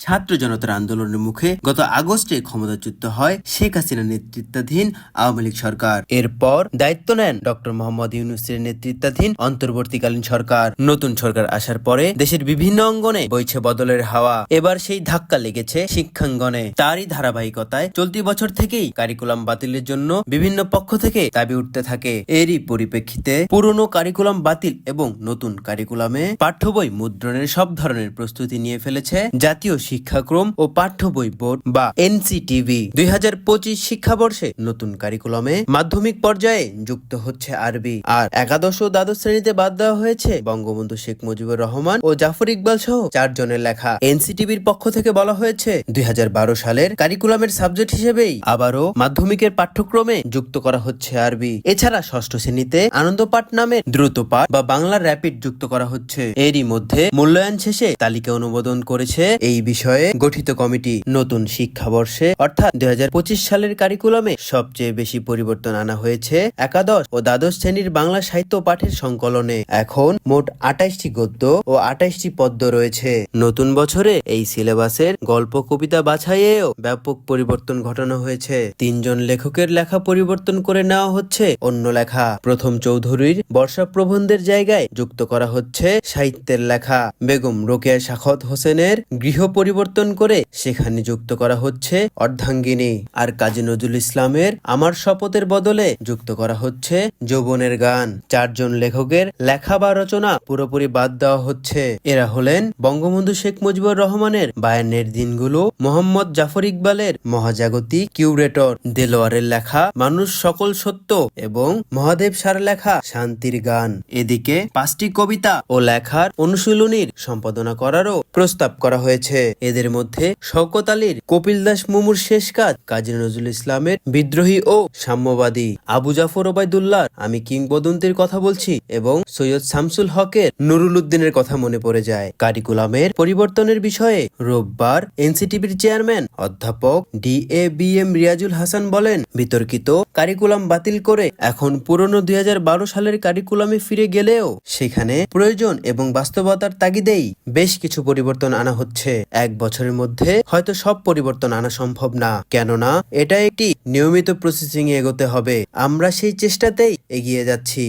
ছাত্র জনতার আন্দোলনের মুখে গত আগস্টে ক্ষমতাচ্যুত হয় শেখ হাসিনা নেতৃত্বাধীন আওয়ামী লীগ সরকার। এরপর দায়িত্ব নেন ডক্টর মোহাম্মদ ইউনুসের নেতৃত্বাধীন অন্তর্বর্তীকালীন সরকার। নতুন সরকার আসার পরে দেশের বিভিন্ন অঙ্গনে বইছে বদলের হাওয়া। এবার সেই ধাক্কা লেগেছে শিক্ষাঙ্গনে। তারই ধারাবাহিকতায় চলতি বছর থেকেই কারিকুলাম বাতিলের জন্য বিভিন্ন পক্ষ থেকে দাবি উঠতে থাকে। এরই পরিপ্রেক্ষিতে পুরনো কারিকুলাম বাতিল এবং নতুন কারিকুলামে পাঠ্য বই মুদ্রণের সব ধরনের প্রস্তুতি নিয়ে ফেলেছে জাতীয় শিক্ষাক্রম ও পাঠ্য বই বোর্ড বা এনসিটিভি দুই হাজার পঁচিশ শিক্ষাবর্ষে নতুন কারিকুলামে মাধ্যমিক পর্যায়ে যুক্ত হচ্ছে আরবি। আর একাদশ ও দ্বাদশ শ্রেণীতে বাদ দেওয়া হয়েছে বঙ্গবন্ধু শেখ মুজিবুর রহমান ও জাফর ইকবাল সহ চারজনের লেখা। এনসিটিভির পক্ষ থেকে বলা হয়েছে, দুই হাজার বারো সালের কারিকুলামের সাবজেক্ট হিসেবেই আবারও মাধ্যমিকের পাঠ্যক্রমে যুক্ত করা হচ্ছে আরবি। এছাড়া ষষ্ঠ শ্রেণীতে আনন্দ পাঠ নামে দ্রুত পাঠ বা বাংলা র্যাপিড যুক্ত করা হচ্ছে। এরই মধ্যে মূল্যায়ন শেষে তালিকা অনুমোদন করেছে এই বিষয়ে গঠিত কমিটি নতুন শিক্ষাবর্ষে, অর্থাৎ দুই হাজার পঁচিশ সালের কারিকুলামে সবচেয়ে বেশি পরিবর্তন আনা হয়েছে একাদশ ও দ্বাদশ শ্রেণির বাংলা সাহিত্য পাঠের সংকলনে। এখন মোট আঠাইশটি গদ্য ও আঠাইশটি পদ্য রয়েছে। নতুন বছরে এই সিলেবাসের গল্প, কবিতা বাছাইয়েও ব্যাপক পরিবর্তন ঘটানো হয়েছে। তিনজন লেখকের লেখা পরিবর্তন করে নেওয়া হচ্ছে অন্য লেখা। প্রথম চৌধুরীর বর্ষা প্রবন্ধের জায়গায় যুক্ত করা হচ্ছে সাহিত্যের লেখা। বেগম রোকেয়া শাখত হোসেনের গৃহ পরিবর্তন করে সেখানে যুক্ত করা হচ্ছে অর্ধাঙ্গিনী। আর কাজী নজরুল ইসলামের আমার শপথের বদলে যুক্ত করা হচ্ছে যৌবনের গান। চারজন লেখকের লেখা বা রচনা পুরোপুরি বাদ দেওয়া হচ্ছে। এরা হলেন বঙ্গবন্ধু শেখ মুজিবুর রহমানের বায়ান্নের দিনগুলো, মোহাম্মদ জাফর ইকবালের মহাজাগতিক কিউরেটর, দেলোয়ারের লেখা মানুষ সকল সত্য এবং মহাদেব সার লেখা শান্তির গান। এদিকে পাঁচটি কবিতা ও লেখার অনুশীলনীর সম্পাদনা করারও প্রস্তাব করা হয়েছে। এদের মধ্যে শওকত আলীর, কপিল দাস মুমুর শেষ কাজ, কাজী নজরুল ইসলামের বিদ্রোহী ও সাম্যবাদী আবু জাফর ওবায়দুল্লাহ, আমি কিংবদন্তির কথা বলছি এবং সৈয়দ শামসুল হকের নুরুল উদ্দিনের কথা মনে পড়ে যায়। কারিকুলামের পরিবর্তনের বিষয়ে রোববার এনসিটিভির চেয়ারম্যান অধ্যাপক D A B M Riazul Hasan বলেন, বিতর্কিত কারিকুলাম বাতিল করে এখন পুরনো দুই হাজার বারো সালের কারিকুলামে ফিরে গেলেও সেখানে প্রয়োজন এবং বাস্তবতার তাগিদেই বেশ কিছু পরিবর্তন আনা হচ্ছে। এক বছরের মধ্যে হয়তো সব পরিবর্তন আনা সম্ভব না। কেননা এটা একটি নিয়মিত প্রসেসিং এগোতে হবে। আমরা সেই চেষ্টাতেই এগিয়ে যাচ্ছি।